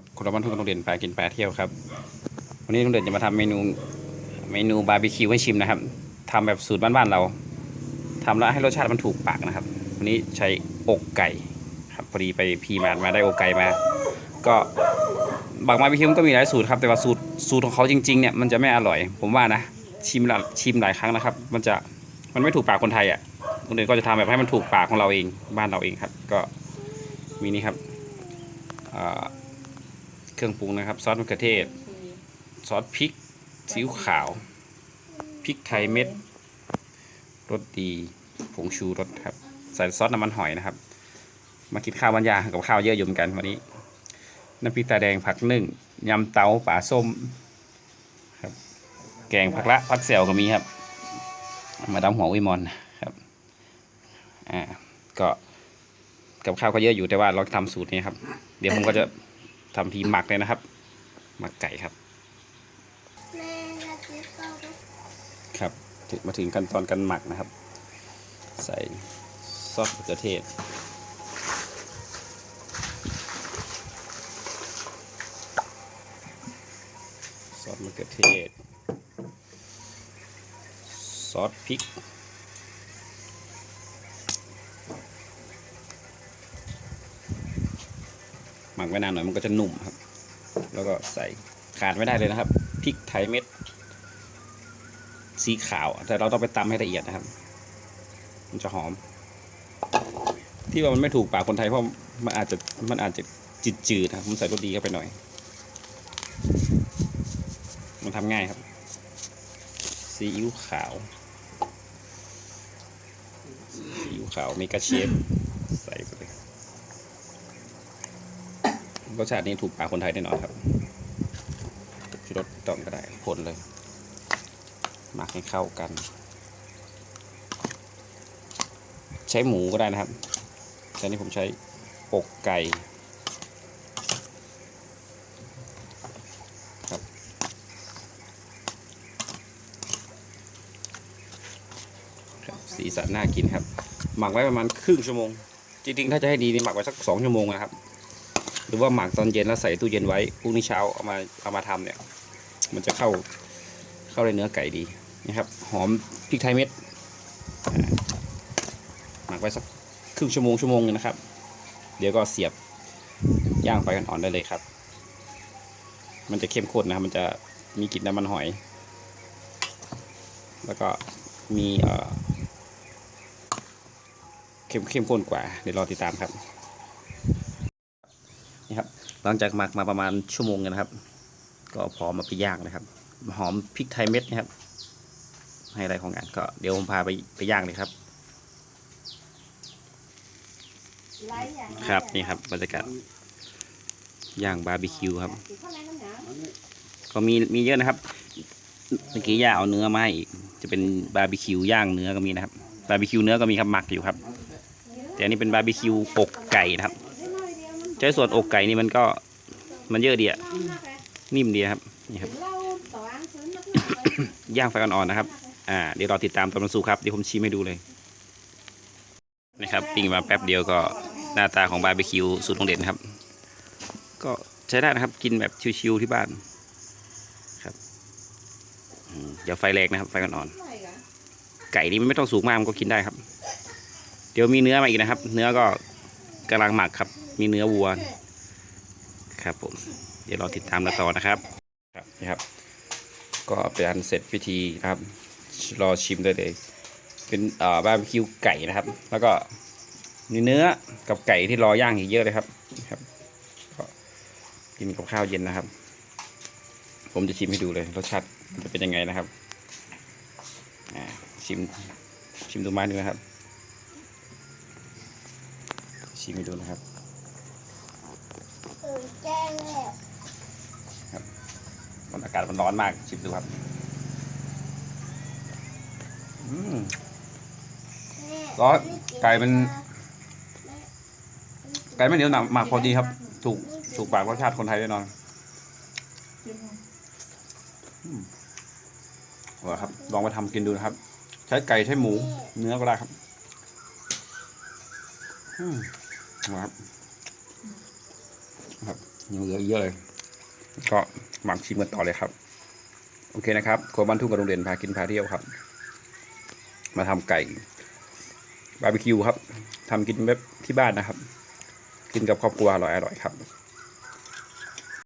ครับคุณรบันทุกโรงเรียนปลากินปลาเที่ยวครับ วันนี้โรงเรียนจะมาทำเมนูเมนูบาร์บีคิวให้ชิมนะครับทำแบบสูตรบ้านๆเราทำแล้วให้รสชาติมันถูกปากนะครับ วันนี้ใช้อกไก่ครับพอดีไปพีมามาได้อกไก่มา ก็บางบาร์บีคิวก็มีหลายสูตรครับ แต่ว่าสูตรสูตรของเขาจริงๆเนี่ยมันจะไม่อร่อย ผมว่านะชิมละชิมหลายครั้งนะครับ มันจะมันไม่ถูกปากคนไทยอะโรงเรียนก็จะทำแบบให้มันถูกปากของเราเองบ้านเราเองครับ ก็มีนี่ครับอ่า เครื่องปรุงนะครับ ซอสมะเขือเทศ ซอสพริกซีอิ๊วขาว พริกไทยเม็ด รสดี ผงชูรสครับ ใส่ซอสน้ำมันหอยนะครับ มากินข้าวบรรยากับข้าวเยอะอยู่เหมือนกันวันนี้ น้ำพริกตาแดงผักนึ่ง ยำเตาป่าส้มครับ แกงผักละผักเซลก็มีครับ มาดาหัววิมอนครับ อ่า ก็กับข้าวก็เยอะอยู่แต่ว่าเราทำสูตรนี้ครับ เดี๋ยวผมก็จะ ทำทีหมักเลยนะครับ หมักไก่ครับครับมาถึงขั้นตอนการหมักนะครับ ใส่ซอสมะเขือเทศซอสมะเขือเทศซอสพริก มักไว้นานหน่อยมันก็จะนุ่มครับ แล้วก็ใส่ขาดไม่ได้เลยนะครับพริกไทยเม็ด สีขาว แต่เราต้องไปตำให้ละเอียดนะครับ มันจะหอม ที่ว่ามันไม่ถูกปากคนไทยเพราะมันอาจจะมันอาจจะจืดจืดๆนะครับผมใส่รสดีเข้าไปหน่อย มันทำง่ายครับซีอิ๊วขาวซีอิ๊วขาวเมกาเชฟใส่ไปเลย รสชาตินี้ถูกปากคนไทยแน่นอนครับชูรสต้องก็ได้ผลเลยหมักให้เข้ากัน ใช้หมูก็ได้นะครับแต่นี่ผมใช้อกไก่ครับครับสีสันน่ากินครับ หมักไว้ประมาณครึ่งชั่วโมง จริงๆ ถ้าจะให้ดีนี่หมักไว้สักสองชั่วโมงนะครับ หรือว่าหมักตอนเย็นแล้วใส่ตู้เย็นไว้พรุ่งนี้เช้าเอามาเอามาทำเนี่ย มันจะเข้าเข้าในเนื้อไก่ดีนะครับ หอมพริกไทยเม็ดหมักไว้สักครึ่งชั่วโมงชั่วโมงนึงนะครับ เดี๋ยวก็เสียบย่างไฟอ่อนๆได้เลยครับ มันจะเข้มข้นนะครับมันจะมีกลิ่นน้ำมันหอย แล้วก็มีเอ่อเข้มเข้มข้นกว่า เดี๋ยวรอติดตามครับ นี่ครับหลังจากหมักมาประมาณชั่วโมงหนึงนะครับ ก็พอมาไปย่างนะครับ หอมพริกไทยเม็ดนะครับไฮไลท์ของงานก็เดี๋ยวผมพาไปไปย่างเลยครับไล่อย่างครับนี่ครับบรรยากาศย่างบาร์บีคิวครับข้างในน้ำหนาวก็มีมีเยอะนะครับเมื่อกี้ย่าเอาเนื้อมาให้อีกจะเป็นบาร์บีคิวย่างเนื้อก็มีนะครับบาร์บีคิวเนื้อก็มีครับหมักอยู่ครับ แต่อันนี้เป็นบาร์บีคิวอกไก่นะครับ ใช้ส่วนอกไก่นี่มันก็มันเยอะดีอะเล่ามากเลยนิ่มดีนะครับนี่ครับเล่าต่ออันซื้อมาเพื่อไปย่างไฟอ่อนๆนะครับ อ่า เดี๋ยวรอติดตามตอนมันสุกครับ เดี๋ยวผมชิมให้ดูเลย นะครับปิ้งมาแป๊บเดียวก็หน้าตาของบาร์บีคิวสูตรโรงเด่นครับ ก็ใช้ได้นะครับ กินแบบชิวๆที่บ้าน ครับอืมอย่าไฟแรงนะครับ ไฟอ่อนไม่กะๆไก่นี่มันไม่ต้องสุกมากมันก็กินได้ครับ เดี๋ยวมีเนื้อมาอีกนะครับ เนื้อก็กำลังหมักครับ มีเนื้อวัวครับผม เดี๋ยวรอติดตามกันต่อนะครับครับนี่ครับ ก็เป็นอันเสร็จพิธีนะครับ รอชิมได้เลย เป็นอ่อบาร์บีคิวไก่นะครับ แล้วก็มีเนื้อกับไก่ที่รอย่างอีกเยอะเลยครับครับก็กินกับข้าวเย็นนะครับ ผมจะชิมให้ดูเลยรสชาติจะเป็นยังไงนะครับชิมชิมดูไม้ดูนะครับ ชิมให้ดูนะครับ เออแจ้งแล้วมันอากาศมันร้อนมากชิมดูครับ อืมแม่ร้อนไก่มัน ไก่ไม่เหนียวหนักหมักพอดีครับ ถูกถูกปากรสชาติคนไทยแน่นอนอืมอร่อยครับ ลองไปทำกินดูนะครับ ใช้ไก่ใช้หมู เนื้อก็ได้ครับ อืมอร่อยครับ ครับยังเหลือเยอะเลย ก็หมักชิมกันต่อเลยครับ โอเคนะครับครัวบ้านทุ่งกับโรงเรียนพากินพาเที่ยวครับ มาทำไก่บาร์บีคิวครับทำกินแบบที่บ้านนะครับ กินกับครอบครัวอร่อยๆครับ